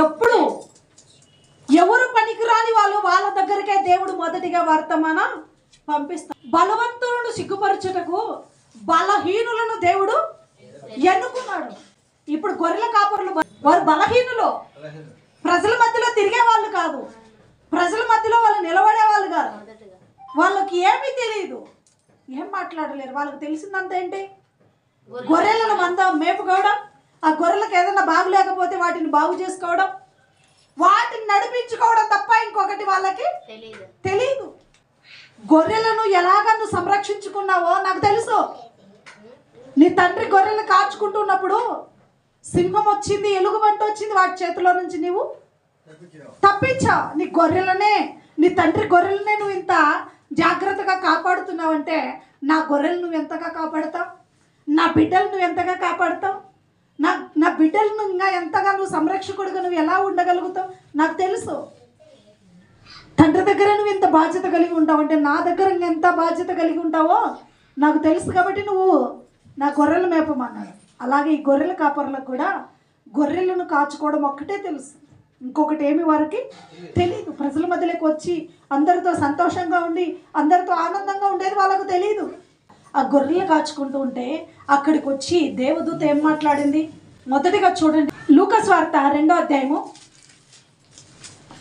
ఎప్పుడు? ఎవరు పనికిరాని వాళ్ళు వాళ్ళ దగ్గరికే దేవుడు మొదటిగా వర్తమాన పంపిస్తాడు బలవంతులను సిగ్గుపరచుటకు బలహీనులను దేవుడు ఎన్నుకున్నాడు. ఇప్పుడు గొర్రెల కాపరులు వారు బలహీనులు. ప్రజల మధ్యలో తిరిగే వాళ్ళు కాదు. ప్రజల మధ్యలో వాళ్ళు నిలబడే వాళ్ళు కాదు. వాళ్ళకి ఏమీ తెలియదు ఏం మాట్లాడలేరు. వాళ్ళకి తెలిసిందంత ఏంటి? గొర్రెలను మంద మేపుకోవడం ఆ గొర్రెలకు ఏదైనా బాగులేకపోతే వాటిని బాగు చేసుకోవడం వాటిని నడిపించుకోవడం తప్ప ఇంకొకటి వాళ్ళకి తెలియదు గొర్రెలను ఎలాగ నువ్వు సంరక్షించుకున్నావో నాకు తెలుసు. నీ తండ్రి గొర్రెలు కాచుకుంటున్నప్పుడు సింహం వచ్చింది ఎలుగుబంటి వచ్చింది వాటి చేతిలో నుంచి నీవు తప్పించా నీ గొర్రెలనే నీ తండ్రి గొర్రెలనే నువ్వు ఇంత జాగ్రత్తగా కాపాడుతున్నావంటే నా గొర్రెలు నువ్వు ఎంతగా కాపాడుతావు? నా బిడ్డలు నువ్వు ఎంతగా కాపాడుతావు? నా నా బిడ్డలను ఇంకా ఎంతగా నువ్వు సంరక్షకుడుగా నువ్వు ఎలా ఉండగలుగుతావు? నాకు తెలుసు. తండ్రి దగ్గర నువ్వు ఎంత బాధ్యత కలిగి ఉంటావు అంటే నా దగ్గర ఎంత బాధ్యత కలిగి ఉంటావో నాకు తెలుసు కాబట్టి నువ్వు నా గొర్రెలు మేపమన్నాడు అలాగే ఈ గొర్రెల కాపర్లకు కూడా గొర్రెలను కాచుకోవడం ఒక్కటే తెలుసు. ఇంకొకటి ఏమి వారికి తెలియదు ప్రజల మధ్యలోకి వచ్చి అందరితో సంతోషంగా ఉండి అందరితో ఆనందంగా ఉండేది వాళ్ళకు తెలియదు ఆ గొర్రెలు కాచుకుంటూ ఉంటే అక్కడికి వచ్చి దేవదూత ఏం మాట్లాడింది? మొదటిగా చూడండి. లూకస్ వార్త రెండో అధ్యాయము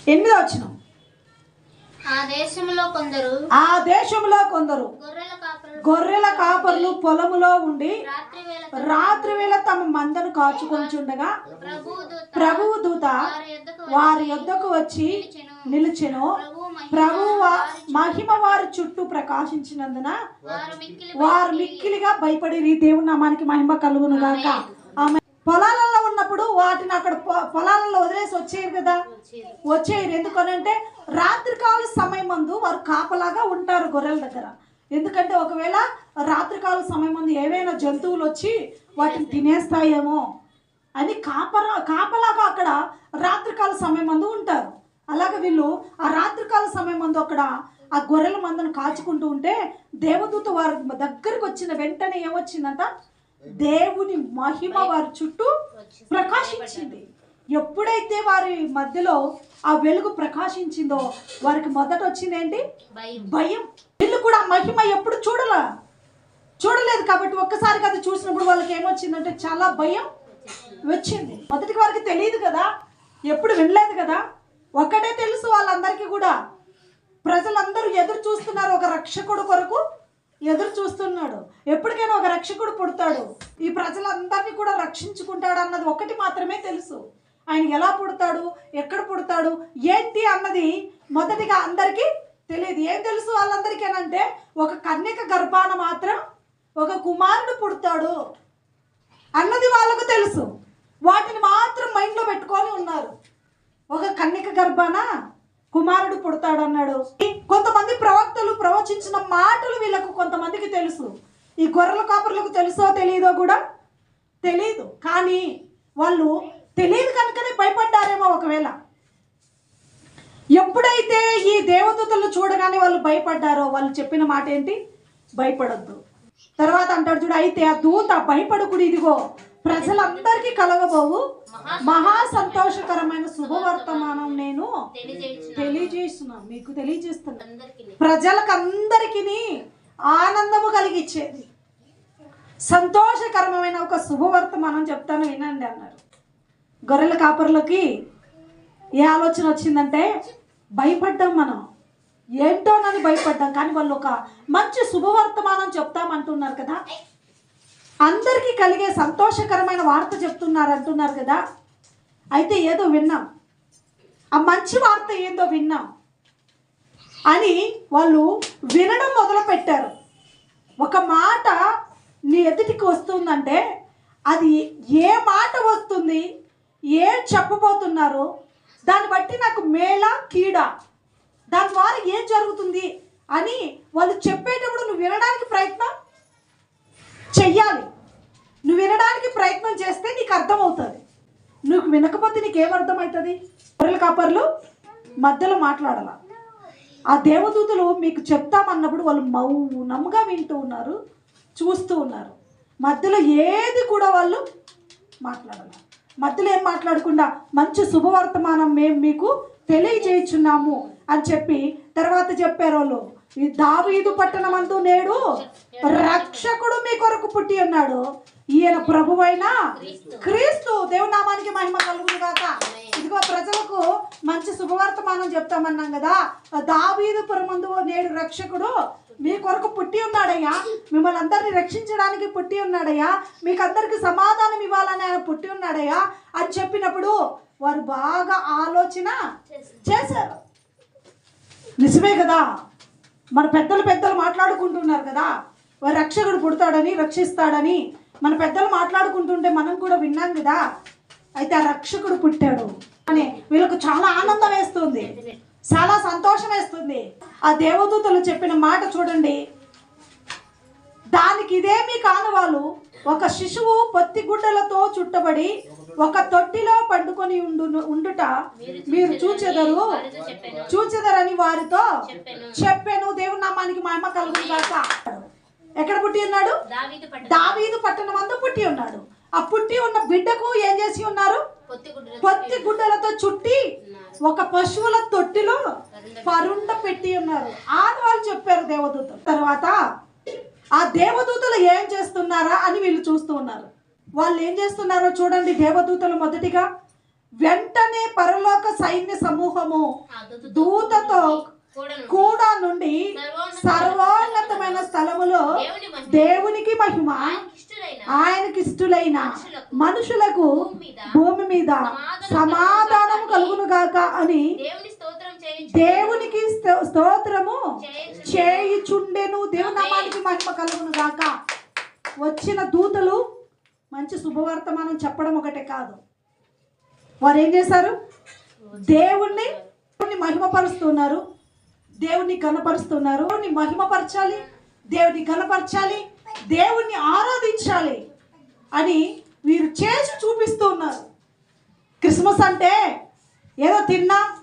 ఎనిమిదో వచ్చినాం ఆ దేశంలో కొందరు ఆ దేశంలో కొందరు గొర్రెల కాపరులు పొలములో ఉండి రాత్రి వేళ తమ మందను కాచుకొంచుండగా ప్రభు దూత ప్రభువు దూత వారి యొద్దకు వచ్చి నిలిచెను. ప్రభు మహిమ వారి చుట్టూ ప్రకాశించినందున వారు మిక్కిలి వారు మిక్కిలిగా భయపడి దేవుని నామానికి మహిమ కలుగును గాక. ఆమె పొలాలలో ఉన్నప్పుడు వాటిని అక్కడ పొలాలలో వదిలేసి వచ్చేయరు కదా? వచ్చేయరు. ఎందుకనంటే రాత్రికాల సమయం మందు వారు కాపలాగా ఉంటారు గొర్రెల దగ్గర. ఎందుకంటే ఒకవేళ రాత్రికాల సమయం మందు ఏవైనా జంతువులు వచ్చి వాటిని తినేస్తాయేమో అని కాపలా కాపలాగా అక్కడ రాత్రికాల సమయం మందు ఉంటారు. అలాగే వీళ్ళు ఆ రాత్రికాల సమయం మందు అక్కడ ఆ గొర్రెల మందను కాచుకుంటూ ఉంటే దేవదూత వారి దగ్గరికి వచ్చిన వెంటనే ఏమొచ్చిందంట? దేవుని మహిమ వారి చుట్టూ ప్రకాశించింది. ఎప్పుడైతే వారి మధ్యలో ఆ వెలుగు ప్రకాశించిందో వారికి మొదట వచ్చింది ఏంటి? భయం. వీళ్ళు కూడా మహిమ ఎప్పుడు చూడలా? చూడలేదు కాబట్టి ఒక్కసారిగా అది చూసినప్పుడు వాళ్ళకి ఏమొచ్చిందంటే చాలా భయం వచ్చింది. మొదటికి వారికి తెలియదు కదా. ఎప్పుడు వినలేదు కదా. ఒకటే తెలుసు వాళ్ళందరికీ కూడా. ప్రజలందరూ ఎదురు చూస్తున్నారు ఒక రక్షకుడు కొరకు. ఎదురు చూస్తున్నాడు. ఎప్పటికైనా ఒక రక్షకుడు పుడతాడు. ఈ ప్రజలందరినీ కూడా రక్షించుకుంటాడు అన్నది ఒకటి మాత్రమే తెలుసు. ఆయన ఎలా పుడతాడు? ఎక్కడ పుడతాడు? ఏంటి అన్నది మొదటిగా అందరికీ తెలియదు. ఏం తెలుసు వాళ్ళందరికీ అంటే ఒక కన్యక గర్భాన మాత్రం ఒక కుమారుడు పుడతాడు అన్నది వాళ్ళకు తెలుసు. వాటిని మాత్రం మైండ్లో పెట్టుకొని ఉన్నారు. ఒక కన్నిక గర్భాన కుమారుడు పుడతాడు అన్నాడు కొంతమంది ప్రవక్తలు ప్రవచించిన మాటలు వీళ్ళకు కొంతమందికి తెలుసు. ఈ గొర్రెల కాపర్లకు తెలుసో తెలియదో కూడా తెలియదు కానీ వాళ్ళు తెలియదు కనుకనే భయపడ్డారేమో ఒకవేళ. ఎప్పుడైతే ఈ దేవదూతలు చూడగానే వాళ్ళు భయపడ్డారో వాళ్ళు చెప్పిన మాట ఏంటి? భయపడద్దు. తర్వాత అంటాడు చూడు అయితే ఆ దూత భయపడకుడు ఇదిగో ప్రజలందరికీ కలగబోవు. మహా సంతోషకరమైన శుభవర్తమానం నేను తెలియజేస్తున్నాను. మీకు తెలియజేస్తున్నాను. అందరికీ. ప్రజలకందరికీ ఆనందము కలిగించేది సంతోషకరమైన ఒక శుభవర్తమానం చెప్తాను వినండి అన్నారు. గొర్రెల కాపర్లకి ఏ ఆలోచన వచ్చిందంటే భయపడ్డాం మనం. ఏంటోనని భయపడ్డాం. కానీ వాళ్ళు ఒక మంచి శుభవర్తమానం చెప్తామంటున్నారు కదా. అందరికీ కలిగే సంతోషకరమైన వార్త చెప్తున్నారు అంటున్నారు కదా? అయితే ఏదో విన్నాం. ఆ మంచి వార్త ఏందో విన్నాం. అని వాళ్ళు వినడం మొదలుపెట్టారు. ఒక మాట నీ ఎదుటికి వస్తుందంటే అది ఏ మాట వస్తుంది ఏం చెప్పబోతున్నారు దాన్ని బట్టి నాకు మేళ కీడ దాని ద్వారా ఏం జరుగుతుంది అని వాళ్ళు చెప్పేటప్పుడు నువ్వు వినడానికి ప్రయత్నం చెయ్యాలి. నువ్వు వినడానికి ప్రయత్నం చేస్తే నీకు అర్థమవుతుంది. నువ్వు వినకపోతే నీకేం అర్థమవుతుంది? గొర్రెల కాపర్లు మధ్యలో మాట్లాడాల. ఆ దేవదూతలు మీకు చెప్తామన్నప్పుడు వాళ్ళు మౌనంగా వింటూ ఉన్నారు చూస్తూ ఉన్నారు. మధ్యలో ఏది కూడా వాళ్ళు మాట్లాడాలి. మధ్యలో ఏం మాట్లాడకుండా మంచి శుభవర్తమానం మేము మీకు తెలియజేయుచున్నాము అని చెప్పి తర్వాత చెప్పారు వాళ్ళు. ఈ దావీదు పట్టణమందు నేడు రక్షకుడు మీ కొరకు పుట్టి ఉన్నాడు. ఈయన ప్రభువైన క్రీస్తు దేవునామానికి మహిమ కలుగును కాక ఇదిగో ప్రజలకు మంచి శుభవార్త మనం చెప్తామన్నాం కదా. దావీదు పురమందు నేడు రక్షకుడు మీ కొరకు పుట్టి ఉన్నాడయ్యా. మిమ్మల్ని అందరినీ రక్షించడానికి పుట్టి ఉన్నాడయ్యా. మీకు అందరికి సమాధానం ఇవ్వాలని ఆయన పుట్టి ఉన్నాడయ్యా అని చెప్పినప్పుడు వారు బాగా ఆలోచన చేశారు. నిజమే కదా? మన పెద్దలు పెద్దలు మాట్లాడుకుంటున్నారు కదా. వారి రక్షకుడు పుడతాడని రక్షిస్తాడని మన పెద్దలు మాట్లాడుకుంటుంటే మనం కూడా విన్నాం కదా. అయితే ఆ రక్షకుడు పుట్టాడు. అని వీళ్ళకు చాలా ఆనందం వేస్తుంది. చాలా సంతోషం వేస్తుంది. ఆ దేవదూతలు చెప్పిన మాట చూడండి. దానికి ఇదేమి వాళ్ళు ఒక శిశువు పత్తి గుడ్డలతో చుట్టబడి ఒక తొట్టిలో పండుకొని ఉండు ఉండుట మీరు చూచెదరు. చూచెదరని వారితో చెప్పాను. దేవుని నామానికి మహిమ కలుగును గాక. ఎక్కడ పుట్టి ఉన్నాడు? దావీదు పట్ట దావీదు పట్టణం అందు పుట్టి ఉన్నాడు. ఆ పుట్టి ఉన్న బిడ్డకు ఏం చేసి ఉన్నారు? పొత్తి గుడ్డలు పత్తి గుడ్డలతో చుట్టి ఒక పశువుల తొట్టిలో పరుండ పెట్టి ఉన్నారు. ఆడవాళ్ళు చెప్పారు దేవదూతలు. తర్వాత ఆ దేవదూతలు ఏం చేస్తున్నారా అని వీళ్ళు చూస్తూ ఉన్నారు. వాళ్ళు ఏం చేస్తున్నారో చూడండి దేవదూతలు మొదటిగా. వెంటనే పరలోక సైన్య సమూహము దూతతో కూడా నుండి సర్వోన్నతమైన స్థలములో దేవునికి మహిమ ఇష్టలైన ఆయనకి ఇష్టలైన మనుషులకు భూమి మీద సమాధానం కలుగును గాక అని దేవునికి స్తోత్రము చేయించు చేయుచుండెను దేవునామానికి మహిమ కలుగును గాక వచ్చిన దూతలు మంచి శుభవార్త మనం చెప్పడం ఒకటే కాదు. వారు ఏం చేశారు? దేవుణ్ణి దేవుణ్ణి మహిమపరుస్తున్నారు. దేవుణ్ణి కనపరుస్తున్నారు దేవుణ్ణి మహిమపరచాలి. దేవుని కనపరచాలి దేవుణ్ణి ఆరాధించాలి అని వీరు చేసి చూపిస్తూ ఉన్నారు. క్రిస్మస్ అంటే ఏదో తిన్నా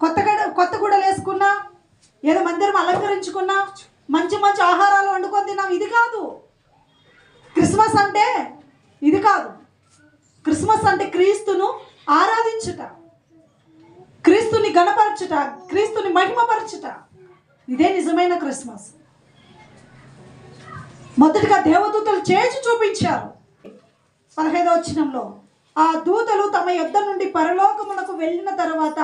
కొత్త కొత్త గుడలు వేసుకున్నా ఏదో మందిరం అలంకరించుకున్నా మంచి మంచి ఆహారాలు వండుకొని తిన్నాం. ఇది కాదు. క్రిస్మస్ అంటే ఇది కాదు. క్రిస్మస్ అంటే క్రీస్తును ఆరాధించుట. క్రీస్తుని గణపరచుట క్రీస్తుని మహిమపరచుట. ఇదే నిజమైన క్రిస్మస్. మొదటిగా దేవదూతలు చేసి చూపించారు. పదహైదవ చిన్నంలో ఆ దూతలు తమ యుద్ధ నుండి పరలోకమునకు వెళ్ళిన తర్వాత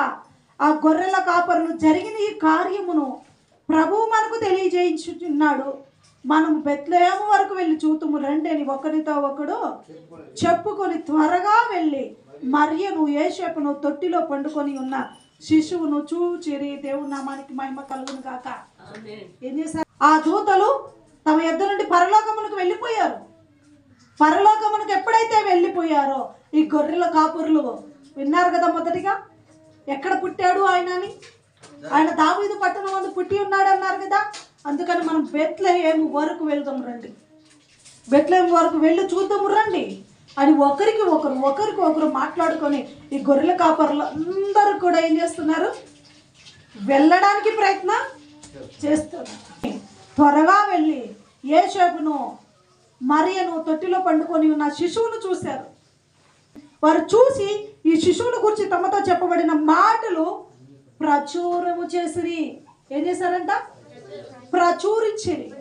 ఆ గొర్రెల కాపరులు జరిగిన ఈ కార్యమును ప్రభువు మనకు తెలియజేయించున్నాడు మనం బెత్లేము వరకు వెళ్ళి చూతుము రండి అని ఒకరితో ఒకడు చెప్పుకొని త్వరగా వెళ్ళి మరియను ఏషేపును తొట్టిలో పండుకొని ఉన్న శిశువును చూచిరి దేవుని నామానికి మహిమ కలుగును గాక. ఏం చేశారు? ఆ దూతలు తమ యుద్ధ నుండి పరలోకమునకు వెళ్ళిపోయారు. పరలోకమునకు ఎప్పుడైతే వెళ్ళిపోయారో ఈ గొర్రెల కాపురులు విన్నారు కదా మొదటిగా? ఎక్కడ పుట్టాడు ఆయన అని ఆయన దావీదు పట్టణం అందు పుట్టి ఉన్నాడు అన్నారు కదా? అందుకని మనం బెత్లహేము వరకు వెళ్దాం రండి. బెత్లహేము వరకు వెళ్ళి చూద్దాము రండి. అని ఒకరికి ఒకరు ఒకరికి ఒకరు మాట్లాడుకొని ఈ గొర్రెల కాపరులు అందరూ కూడా ఏం చేస్తున్నారు? వెళ్ళడానికి ప్రయత్నం చేస్తున్నారు. త్వరగా వెళ్ళి ఏషేపును మరియను తొట్టిలో పండుకొని ఉన్న శిశువును చూశారు. వారు చూసి ఈ శిశువుని గురించి తమతో చెప్పబడిన మాటలు ప్రచురము చేసిరి. ఏం చేశారంట? ప్రచురించిరి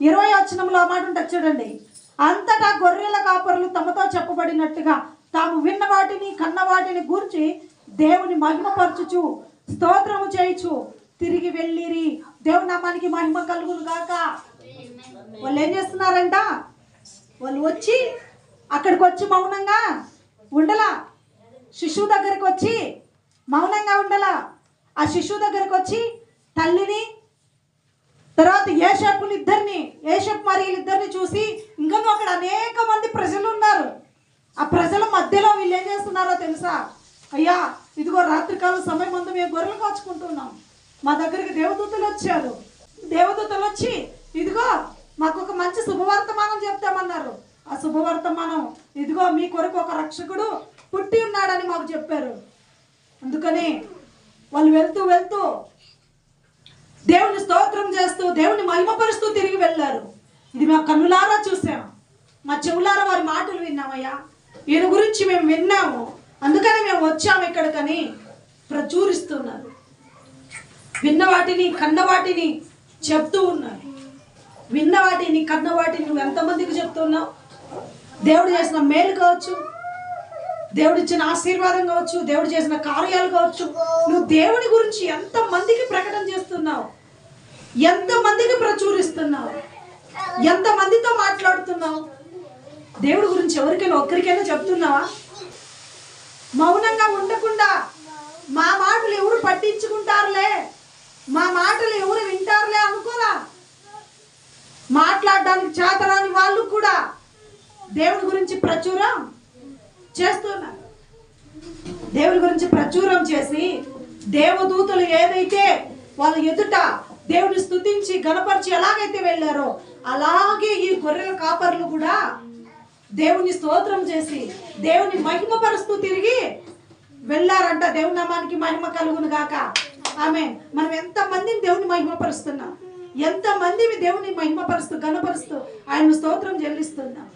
ఇరవై వచనంలో ఆ మాట ఉంటుంది చూడండి అంతటా గొర్రెల కాపరులు తమతో చెప్పబడినట్టుగా తాము విన్న వాటిని కన్న వాటిని గూర్చి దేవుని మహిమపరచుచు స్తోత్రము చేయుచు తిరిగి వెళ్ళిరి. దేవుని నామానికి మహిమ కలుగును గాక. వాళ్ళు ఏం చేస్తున్నారంట? వాళ్ళు వచ్చి అక్కడికి వచ్చి మౌనంగా ఉండలా. శిశువు దగ్గరికి వచ్చి మౌనంగా ఉండలా. ఆ శిశువు దగ్గరికి వచ్చి తల్లిని తర్వాత ఏషప్పులు ఇద్దరిని ఏషప్ మరియు ఇద్దరిని చూసి ఇంకా అక్కడ అనేక మంది ప్రజలు ఉన్నారు. ఆ ప్రజల మధ్యలో వీళ్ళు ఏం చేస్తున్నారో తెలుసా? అయ్యా ఇదిగో రాత్రికాల సమయం ముందు మేము గొర్రెలు కాచుకుంటున్నాం. మా దగ్గరికి దేవదూతలు వచ్చారు. దేవదూతలు వచ్చి ఇదిగో మాకు ఒక మంచి శుభవర్తమానం చెప్తామన్నారు. ఆ శుభవర్తమానం ఇదిగో మీ కొరకు ఒక రక్షకుడు పుట్టి ఉన్నాడని మాకు చెప్పారు. అందుకని వాళ్ళు వెళ్తూ వెళ్తూ దేవుని స్తోత్రం చేస్తూ దేవుని మహిమపరుస్తూ తిరిగి వెళ్ళారు. ఇది మా కన్నులారా చూసాం. మా చెవులారా వారి మాటలు విన్నామయ్యా. ఈయన గురించి మేము విన్నాము. అందుకని మేము వచ్చాము ఇక్కడికని ప్రచురిస్తున్నారు. విన్న వాటిని కన్న వాటిని చెప్తూ ఉన్నారు. విన్న వాటిని కన్న వాటిని నువ్వు ఎంతమందికి చెప్తున్నావు? దేవుడు చేసిన మేలు కావచ్చు దేవుడు ఇచ్చిన ఆశీర్వాదం కావచ్చు దేవుడు చేసిన కార్యాలు కావచ్చు. నువ్వు దేవుని గురించి ఎంత మందికి ప్రకటన చేస్తున్నావు? ఎంత మందికి ప్రచురిస్తున్నావు? ఎంత మందితో మాట్లాడుతున్నావు? దేవుడి గురించి ఎవరికైనా ఒక్కరికైనా చెప్తున్నావా? మౌనంగా ఉండకుండా మా మాటలు ఎవరు పట్టించుకుంటారులే? మా మాటలు ఎవరు వింటారులే అనుకోరా? మాట్లాడడానికి చేతరాని వాళ్ళు కూడా దేవుడి గురించి ప్రచురం. చేస్తున్నారు దేవుడి గురించి ప్రచురం చేసి దేవదూతలు ఏదైతే వాళ్ళ ఎదుట దేవుని స్థుతించి గణపరిచి ఎలాగైతే వెళ్ళారో అలాగే ఈ గొర్రెల కాపర్లు కూడా దేవుని స్తోత్రం చేసి దేవుని మహిమపరుస్తూ తిరిగి వెళ్ళారంట. దేవుని నామానికి మహిమ కలుగును గాక. ఆమె మనం ఎంత మందిని దేవుని మహిమపరుస్తున్నాం? ఎంత మందిని దేవుని మహిమపరుస్తూ గణపరుస్తూ ఆయన స్తోత్రం చెల్లిస్తున్నాం?